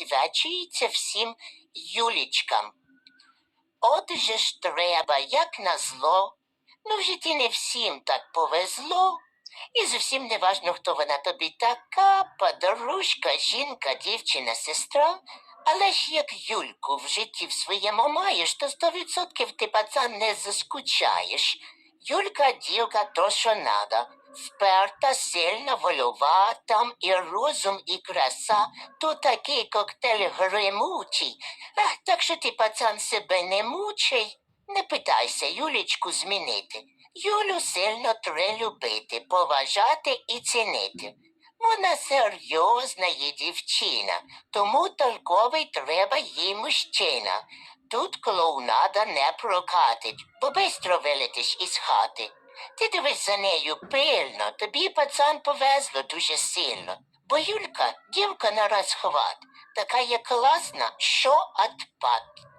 присвячується всім Юлічкам. Отже ж треба, як назло. Ну, в житті не всім так повезло. І зовсім не важно, хто вона тобі така, подружка, жінка, дівчина, сестра. Але ж як Юльку в житті в своєму маєш, то сто відсотків ти пацан не заскучаєш. Юлька дівка то, що надо. Вперта, сильна, вольова, там і розум, і краса, то такий коктейль гримучий. Ах, так що ти, пацан, себе не мучай. Не питайся Юлічку змінити. Юлю сильно треба любити, поважати і цінити. Вона серйозна є дівчина, тому толковий треба їй мужчина. Тут клоунада не прокатить, бо бистро вилетиш із хати. Ти дивись за нею пильно, тобі, пацан, повезло дуже сильно. Бо Юлька дівка на розхват, така є класна, що отпад.